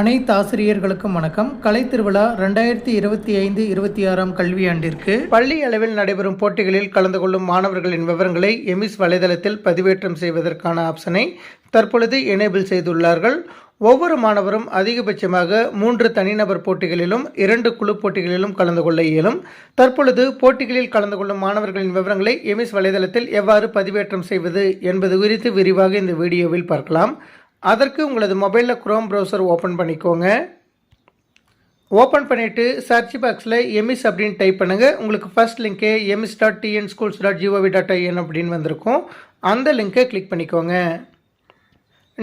அனைத்து ஆசிரியர்களுக்கும் வணக்கம். கலை திருவிழா ரெண்டாயிரத்தி இருபத்தி ஐந்து இருபத்தி ஆறாம் கல்வியாண்டிற்கு பள்ளி அளவில் நடைபெறும் போட்டிகளில் கலந்து கொள்ளும் மாணவர்களின் விவரங்களை எமிஸ் வலைதளத்தில் பதிவேற்றம் செய்வதற்கான ஆப்ஷனை தற்பொழுது எனேபிள் செய்துள்ளார்கள். ஒவ்வொரு மாணவரும் அதிகபட்சமாக மூன்று தனிநபர் போட்டிகளிலும் இரண்டு குழு போட்டிகளிலும் கலந்து கொள்ள இயலும். தற்பொழுது போட்டிகளில் கலந்து கொள்ளும் மாணவர்களின் விவரங்களை எமிஸ் வலைதளத்தில் எவ்வாறு பதிவேற்றம் செய்வது என்பது குறித்து விரிவாக இந்த வீடியோவில் பார்க்கலாம். அதற்கு உங்களது மொபைலில் குரோம் ப்ரௌசர் ஓப்பன் பண்ணிக்கோங்க. ஓப்பன் பண்ணிவிட்டு சர்ச் பாக்ஸில் எமிஸ் அப்படின்னு டைப் பண்ணுங்கள் உங்களுக்கு first link EMIS dot TN schools dot GOV dot IN அப்படின்னு வந்திருக்கும். அந்த லிங்க்கை கிளிக் பண்ணிக்கோங்க.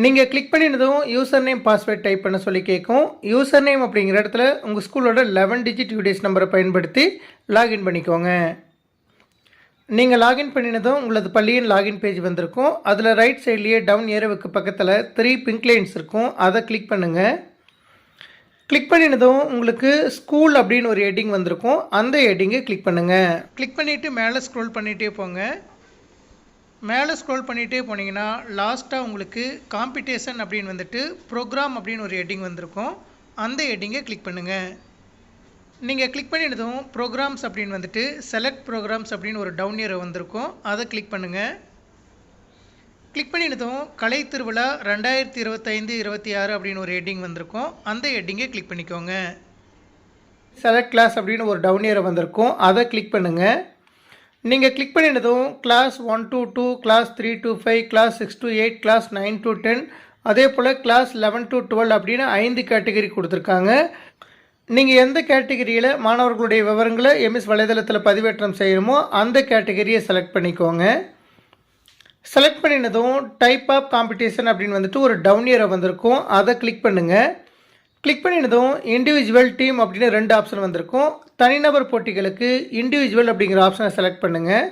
நீங்கள் கிளிக் பண்ணினதும் யூசர் நேம் பாஸ்வேர்ட் டைப் பண்ண சொல்லி கேட்கும் யூசர் நேம் அப்படிங்கிற இடத்துல உங்கள் ஸ்கூலோட லெவன் டிஜிட் யூடிஎஸ் நம்பரை பயன்படுத்தி லாகின் பண்ணிக்கோங்க. நீங்கள் லாகின் பண்ணினதும் உங்களது பள்ளியின் லாகின் பேஜ் வந்திருக்கும். அதில் ரைட் சைட்லேயே டவுன் ஏரோவுக்கு பக்கத்தில் த்ரீ பிங்க் லைன்ஸ் இருக்கும். அதை கிளிக் பண்ணுங்கள் கிளிக் பண்ணினதும் உங்களுக்கு ஸ்கூல் அப்படின்னு ஒரு ஹெட்டிங் வந்திருக்கும். அந்த ஹெட்டிங்கை கிளிக் பண்ணுங்கள் கிளிக் பண்ணிவிட்டு மேலே ஸ்க்ரோல் பண்ணிகிட்டே போங்க. மேலே ஸ்க்ரோல் பண்ணிகிட்டே போனீங்கன்னா லாஸ்ட்டாக உங்களுக்கு காம்படிஷன் அப்படின்னு வந்துட்டு ப்ரோக்ராம் அப்படின்னு ஒரு ஹெட்டிங் வந்திருக்கும். அந்த ஹெட்டிங்கை கிளிக் பண்ணுங்கள் நீங்கள் கிளிக் பண்ணினதும் ப்ரோக்ராம்ஸ் அப்படின்னு வந்துட்டு செலக்ட் ப்ரோக்ராம்ஸ் அப்படின்னு ஒரு டவுன் இயர் வந்திருக்கும். அதை கிளிக் பண்ணுங்கள் கிளிக் பண்ணினதும் கலை திருவிழா ரெண்டாயிரத்தி இருபத்தைந்து இருபத்தி ஆறு அப்படின்னு ஒரு ஹெட்டிங் வந்திருக்கும். அந்த ஹெட்டிங்கை கிளிக் பண்ணிக்கோங்க. செலக்ட் கிளாஸ் அப்படின்னு ஒரு டவுன் இயர் வந்திருக்கும். அதை கிளிக் பண்ணுங்கள் நீங்கள் click பண்ணினதும் class one to two class three to five class six to eight class nine to ten அதே போல் கிளாஸ் லெவன் டு டுவெல் அப்படின்னு ஐந்து கேட்டகரி கொடுத்துருக்காங்க. நீங்கள் எந்த கேட்டகரியில் மாணவர்களுடைய விவரங்களை எம்எஸ் வலைதளத்தில் பதிவேற்றம் செய்யணுமோ அந்த கேட்டகரியை செலக்ட் பண்ணிக்கோங்க. செலக்ட் பண்ணினதும் டைப் ஆஃப் காம்படிஷன் அப்படின்னு வந்துட்டு ஒரு டவுன் இயரை வந்திருக்கும். அதை கிளிக் பண்ணுங்கள் கிளிக் பண்ணினதும் இண்டிவிஜுவல் டீம் அப்படின்னு ரெண்டு ஆப்ஷன் வந்திருக்கும். தனிநபர் போட்டிகளுக்கு இண்டிவிஜுவல் அப்படிங்கிற ஆப்ஷனை செலக்ட் பண்ணுங்கள்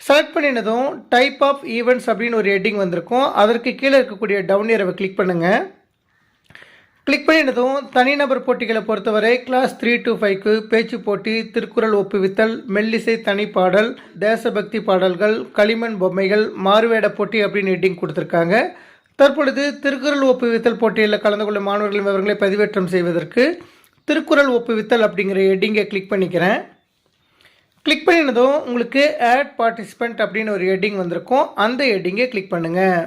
செலக்ட் பண்ணினதும் டைப் ஆஃப் ஈவெண்ட்ஸ் அப்படின்னு ஒரு ஹெட்டிங் வந்திருக்கும். அதற்கு கீழே இருக்கக்கூடிய டவுன் இயரை கிளிக் பண்ணுங்கள் கிளிக் பண்ணினதும் தனிநபர் போட்டிகளை பொறுத்தவரை கிளாஸ் த்ரீ டு ஃபைவ்க்கு பேச்சு போட்டி திருக்குறள் ஒப்புவித்தல் மெல்லிசை தனிப்பாடல் தேசபக்தி பாடல்கள் களிமண் பொம்மைகள் மாறுவேட போட்டி அப்படின்னு ஹெட்டிங் கொடுத்துருக்காங்க. தற்பொழுது திருக்குறள் ஒப்புவித்தல் போட்டியில் கலந்து கொள்ளும் மாணவர்களின் விவரங்களை பதிவேற்றம் செய்வதற்கு திருக்குறள் ஒப்புவித்தல் அப்படிங்கிற ஹெட்டிங்கை கிளிக் பண்ணிக்கிறேன். கிளிக் பண்ணினதும் உங்களுக்கு ஆட் பார்ட்டிசிபெண்ட் அப்படின்னு ஒரு ஹெட்டிங் வந்திருக்கும். அந்த ஹெட்டிங்கை கிளிக் பண்ணுங்கள்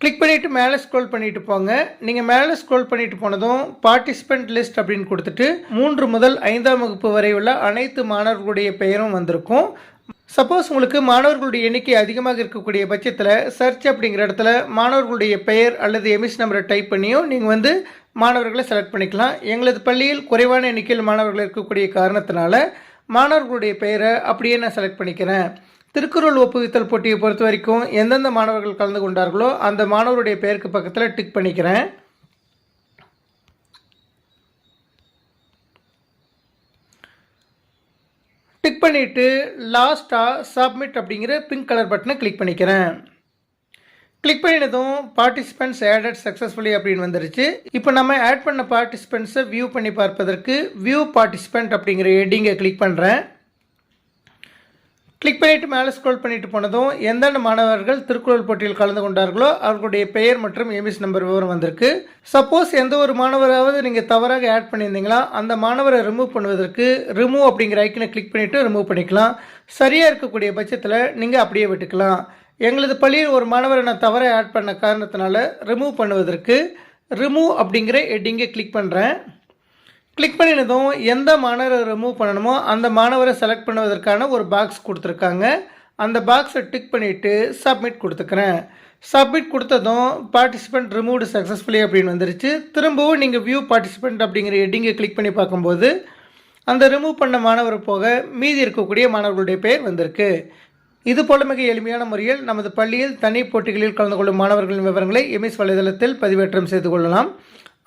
கிளிக் பண்ணிவிட்டு மேலே ஸ்க்ரோல் பண்ணிட்டு போங்க. நீங்கள் மேலே ஸ்க்ரோல் பண்ணிட்டு போனதும் பார்ட்டிசிபெண்ட் லிஸ்ட் அப்படின்னு கொடுத்துட்டு மூன்று முதல் ஐந்தாம் வகுப்பு வரை உள்ள அனைத்து மாணவர்களுடைய பெயரும் வந்திருக்கும். சப்போஸ் உங்களுக்கு மாணவர்களுடைய எண்ணிக்கை அதிகமாக இருக்கக்கூடிய பட்சத்தில் சர்ச் அப்படிங்கிற இடத்துல மாணவர்களுடைய பெயர் அல்லது எமிஸ் நம்பரை டைப் பண்ணியும் நீங்கள் வந்து மாணவர்களை செலக்ட் பண்ணிக்கலாம். எங்களது பள்ளியில் குறைவான எண்ணிக்கையில் மாணவர்கள் இருக்கக்கூடிய காரணத்தினால மாணவர்களுடைய பெயரை அப்படியே நான் செலக்ட் பண்ணிக்கிறேன். திருக்குறள் ஒப்புவித்தல் போட்டியை பொறுத்த வரைக்கும் எந்தெந்த மாணவர்கள் கலந்து கொண்டார்களோ அந்த மாணவருடைய பெயருக்கு பக்கத்தில் டிக் பண்ணிக்கிறேன். டிக் பண்ணிவிட்டு லாஸ்ட்டாக சப்மிட் அப்படிங்கிற பிங்க் கலர் பட்டனை கிளிக் பண்ணிக்கிறேன். கிளிக் பண்ணினதும் பார்ட்டிசிபெண்ட்ஸ் ஆடட் சக்ஸஸ்ஃபுல்லி அப்படின்னு வந்துருச்சு. இப்போ நம்ம ஆட் பண்ண பார்ட்டிசிபெண்ட்ஸை வியூ பண்ணி பார்ப்பதற்கு வியூ பார்ட்டிசிபெண்ட் அப்படிங்கிற ஹெட்டிங்கை கிளிக் பண்ணுறேன் கிளிக் பண்ணிவிட்டு மேலே ஸ்க்ரோல் பண்ணிட்டு போனதும் எந்தெந்த மாணவர்கள் திருக்குறள் போட்டியில் கலந்து கொண்டார்களோ அவர்களுடைய பெயர் மற்றும் எமிஸ் நம்பர் விவரம் வந்திருக்கு. சப்போஸ் எந்த ஒரு மாணவராவது நீங்கள் தவறாக ஆட் பண்ணியிருந்தீங்களா அந்த மாணவரை ரிமூவ் பண்ணுவதற்கு ரிமூவ் அப்படிங்கிற ஐக்கனை கிளிக் பண்ணிவிட்டு ரிமூவ் பண்ணிக்கலாம். சரியாக இருக்கக்கூடிய பட்சத்தில் நீங்கள் அப்படியே விட்டுக்கலாம். எங்களது பள்ளியில் ஒரு மாணவரை நான் தவறாக ஆட் பண்ண காரணத்தினால ரிமூவ் பண்ணுவதற்கு ரிமூவ் அப்படிங்கிற ஹெட்டிங்கை கிளிக் பண்ணுறேன் கிளிக் பண்ணினதும் எந்த மாணவரை ரிமூவ் பண்ணணுமோ அந்த மாணவரை செலக்ட் பண்ணுவதற்கான ஒரு பாக்ஸ் கொடுத்துருக்காங்க. அந்த பாக்ஸை டிக் பண்ணிவிட்டு சப்மிட் கொடுத்துக்கிறேன். சப்மிட் கொடுத்ததும் பார்ட்டிசிபெண்ட் ரிமூவ்டு சக்ஸஸ்ஃபுல்லி அப்படின்னு வந்துருச்சு. திரும்பவும் நீங்கள் வியூ பார்ட்டிசிபெண்ட் அப்படிங்கிற ஹெட்டிங்கை கிளிக் பண்ணி பார்க்கும்போது அந்த ரிமூவ் பண்ண மாணவர் போக மீதி இருக்கக்கூடிய மாணவர்களுடைய பெயர் வந்திருக்கு. இது போல மிக எளிமையான முறையில் நமது பள்ளியில் தனி போட்டிகளில் கலந்து கொள்ளும் மாணவர்களின் விவரங்களை எம்எஸ் வலைதளத்தில் பதிவேற்றம் செய்து கொள்ளலாம்.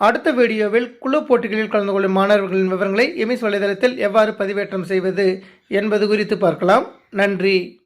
அடுத்த வீடியோவில் குழு போட்டிகளில் கலந்து கொள்ளும் மாணவர்களின் விவரங்களை எமிஸ் வலைதளத்தில் எவ்வாறு பதிவேற்றம் செய்வது என்பது குறித்து பார்க்கலாம். நன்றி.